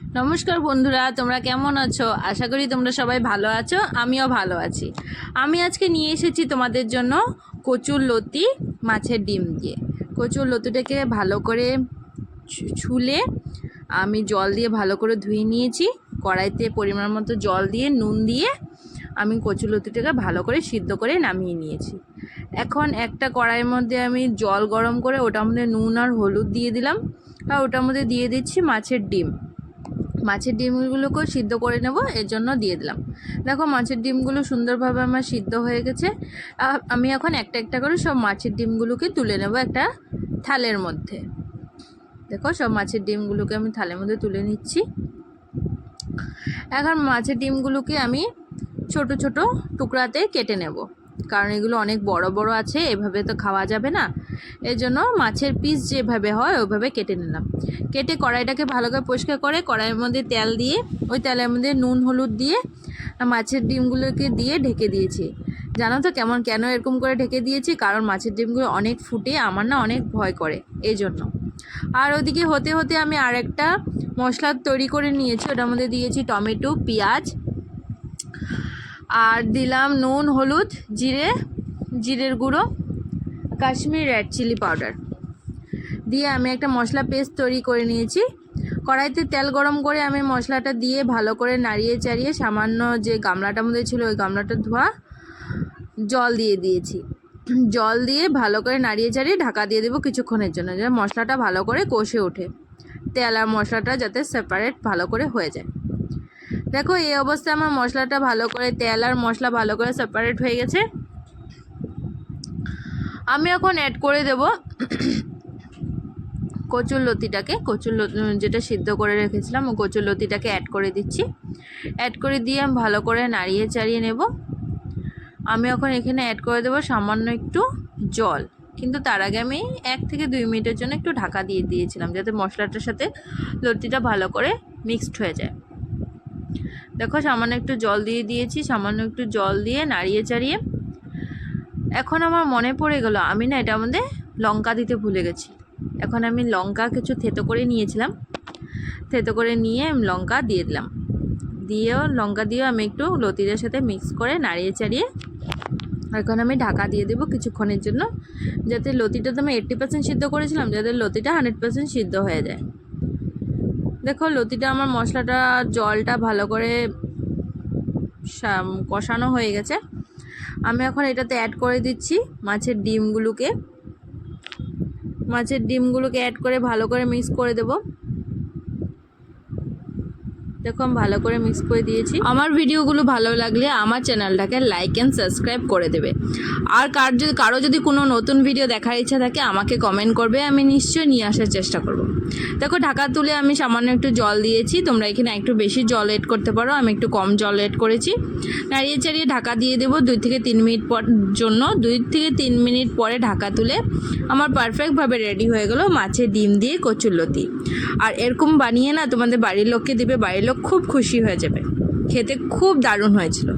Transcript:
নমস্কার বন্ধুরা, তোমরা কেমন আছো? আশা করি তোমরা সবাই ভালো আছো, আমিও ভালো আছি। আমি আজকে নিয়ে এসেছি তোমাদের জন্য কচুর লতি মাছের ডিম দিয়ে। কচুর লতিটাকে ভালো করে ছুলে আমি জল দিয়ে ভালো করে ধুয়ে নিয়েছি। কড়াইতে পরিমাণ মতো জল দিয়ে, নুন দিয়ে আমি কচুর লতিটাকে ভালো করে সিদ্ধ করে নামিয়ে নিয়েছি। এখন একটা কড়াইয়ের মধ্যে আমি জল গরম করে ওটার মধ্যে নুন আর হলুদ দিয়ে দিলাম। আর ওটার মধ্যে দিয়ে দিচ্ছি মাছের ডিম। মাছের ডিমগুলোকেও সিদ্ধ করে নেব, এর জন্য দিয়ে দিলাম। দেখো মাছের ডিমগুলো সুন্দরভাবে আমার সিদ্ধ হয়ে গেছে। আমি এখন একটা একটা করে সব মাছের ডিমগুলোকে তুলে নেব একটা থালের মধ্যে। দেখো সব মাছের ডিমগুলোকে আমি থালের মধ্যে তুলে নিচ্ছি। এখন মাছের ডিমগুলোকে আমি ছোট ছোট টুকরাতে কেটে নেব। কারণ এগুলো অনেক বড় বড় আছে, এভাবে তো খাওয়া যাবে না। এই জন্য মাছের পিস যেভাবে হয় ওইভাবে কেটে নিলাম। কেটে কড়াইটাকে ভালো করে পরিষ্কার করে কড়াইয়ের মধ্যে তেল দিয়ে, ওই তেলের মধ্যে নুন, হলুদ দিয়ে মাছের ডিমগুলোকে দিয়ে ঢেকে দিয়েছি। জানো তো কেমন, কেন এরকম করে ঢেকে দিয়েছি? কারণ মাছের ডিমগুলো অনেক ফুটে, আমার না অনেক ভয় করে এই জন্য আর ওদিকে হতে হতে আমি আরেকটা মশলা তৈরি করে নিয়েছি, ওটার মধ্যে দিয়েছি টমেটো, পেঁয়াজ আর দিলাম নুন, হলুদ, জিরে, জিরের গুঁড়ো, কাশ্মীর রেড চিলি পাউডার দিয়ে আমি একটা মশলা পেস্ট তৈরি করে নিয়েছি। কড়াইতে তেল গরম করে আমি মশলাটা দিয়ে ভালো করে নাড়িয়ে চাড়িয়ে সামান্য যে গামলাটার মধ্যে ছিল, ওই গামলাটা ধোয়া জল দিয়ে দিয়েছি। জল দিয়ে ভালো করে নাড়িয়ে চাড়িয়ে ঢাকা দিয়ে দেবো কিছুক্ষণের জন্য, যেন মশলাটা ভালো করে কষে ওঠে। তেল আর মশলাটা যাতে সেপারেট ভালো করে হয়ে যায়। দেখো, এই অবস্থায় আমার মশলাটা ভালো করে, তেল আর মশলা ভালো করে সেপারেট হয়ে গেছে। আমি এখন অ্যাড করে দেব কচুর লতিটাকে। কচুর যেটা সিদ্ধ করে রেখেছিলাম, ও কচুর লতিটাকে অ্যাড করে দিচ্ছি। অ্যাড করে দিয়ে আমি ভালো করে নাড়িয়ে চাড়িয়ে নেব। আমি এখন এখানে অ্যাড করে দেবো সামান্য একটু জল। কিন্তু তার আগে আমি এক থেকে দুই মিনিটের জন্য একটু ঢাকা দিয়ে দিয়েছিলাম, যাতে মশলাটার সাথে লতিটা ভালো করে মিক্সড হয়ে যায়। দেখো, সামান্য একটু জল দিয়ে দিয়েছি, সামান্য একটু জল দিয়ে নাড়িয়ে চাড়িয়ে। এখন আমার মনে পড়ে গেল, আমি না এটার মধ্যে লঙ্কা দিতে ভুলে গেছি। এখন আমি লঙ্কা কিছু থেতো করে নিয়েছিলাম। থেতো করে নিয়ে লঙ্কা দিয়ে দিলাম। দিয়েও, লঙ্কা দিয়েও আমি একটু লতিদের সাথে মিক্স করে নাড়িয়ে চাড়িয়ে এখন আমি ঢাকা দিয়ে দেবো কিছুক্ষণের জন্য, যাতে লতিটা তো আমি এইট্টি পার্সেন্ট সিদ্ধ করেছিলাম, যাতে লতিটা হান্ড্রেড পার্সেন্ট সিদ্ধ হয়ে যায়। দেখো লতিটা, আমার মশলাটা, জলটা ভালো করে কষানো হয়ে গেছে। আমি এখন এটাতে অ্যাড করে দিচ্ছি মাছের ডিমগুলোকে। মাছের ডিমগুলোকে অ্যাড করে ভালো করে মিক্স করে দেবো। দেখো, আমি ভালো করে মিক্স করে দিয়েছি। আমার ভিডিওগুলো ভালো লাগলে আমার চ্যানেলটাকে লাইক অ্যান্ড সাবস্ক্রাইব করে দেবে। আর কার যদি, কারও যদি কোনো নতুন ভিডিও দেখার ইচ্ছা থাকে, আমাকে কমেন্ট করবে, আমি নিশ্চয়ই নিয়ে আসার চেষ্টা করব। দেখো, ঢাকা তুলে আমি সামান্য একটু জল দিয়েছি। তোমরা এখানে একটু বেশি জল এড করতে পারো, আমি একটু কম জল এড করেছি। নাড়িয়ে চাড়িয়ে ঢাকা দিয়ে দেবো দুই থেকে তিন মিনিট পর জন্য। দুই থেকে তিন মিনিট পরে ঢাকা তুলে আমার পারফেক্টভাবে রেডি হয়ে গেল মাছের ডিম দিয়ে কচুরলতি আর এরকম বানিয়ে না তোমাদের বাড়ির লোককে দিবে, বাড়ির লোক খুব খুশি হয়ে যাবে। খেতে খুব দারুণ হয়েছিল।